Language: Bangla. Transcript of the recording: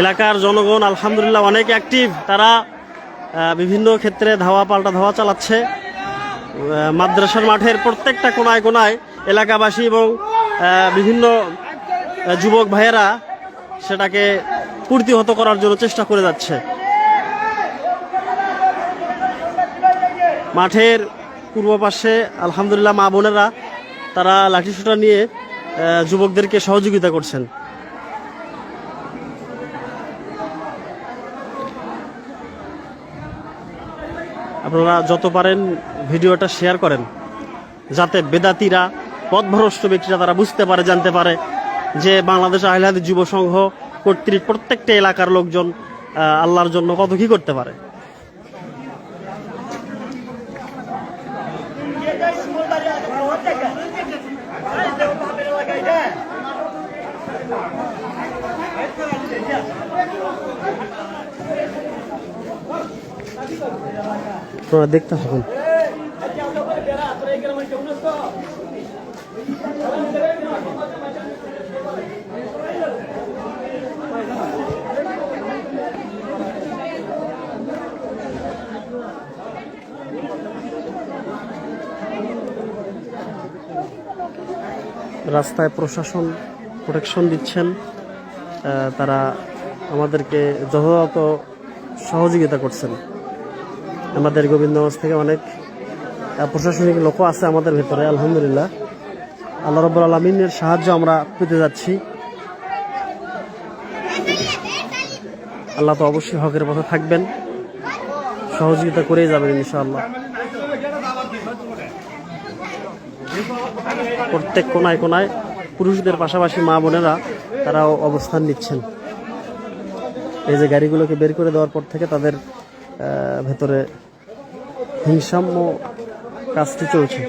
এলাকার জনগণ আলহামদুলিল্লাহ অনেক অ্যাক্টিভ তারা বিভিন্ন ক্ষেত্রে ধাওয়া পাল্টা ধাওয়া চালাচ্ছে। মাদ্রাসার মাঠের প্রত্যেকটা কোনায় কোনায় এলাকাবাসী এবং বিভিন্ন যুবক ভাইয়েরা সেটাকে পূর্তিহত করার জন্য চেষ্টা করে যাচ্ছে। মাঠের পূর্ব পাশে আলহামদুলিল্লাহ মা বোনেরা, তারা লাঠিসোঁটা নিয়ে যুবকদেরকে সহযোগিতা করছেন। আপনারা যত পারেন ভিডিওটা শেয়ার করেন, যাতে বেদাতিরা, পথভ্রষ্ট ব্যক্তিরা তারা বুঝতে পারে, জানতে পারে যে বাংলাদেশ আহিলাদি যুব সংঘ কর্তৃক প্রত্যেকটা এলাকার লোকজন আল্লাহর জন্য কত কি করতে পারে। আপনারা দেখতে থাকুন। রাস্তায় প্রশাসন প্রোটেকশন দিচ্ছেন। তারা আমাদেরকে যথাযথ সহযোগিতা করছেন। আমাদের গোবিন্দগঞ্জ থেকে অনেক প্রশাসনিক লোকও আছে আমাদের ভেতরে, আলহামদুলিল্লাহ। আল্লাহ রব্বুল আলমিনের সাহায্য আমরা পেতে যাচ্ছি। আল্লাহ তো অবশ্যই হকের পথে থাকবেন, সহযোগিতা করেই যাবেন ইনশাআল্লাহ। প্রত্যেক কোনায় কোনায় পুরুষদের পাশাপাশি মা বোনেরা তারাও অবস্থান নিচ্ছেন। এই যে গাড়িগুলোকে বের করে দেওয়ার পর থেকে তাদের ভেতরে হিংসাম্য কাজটি চলছে।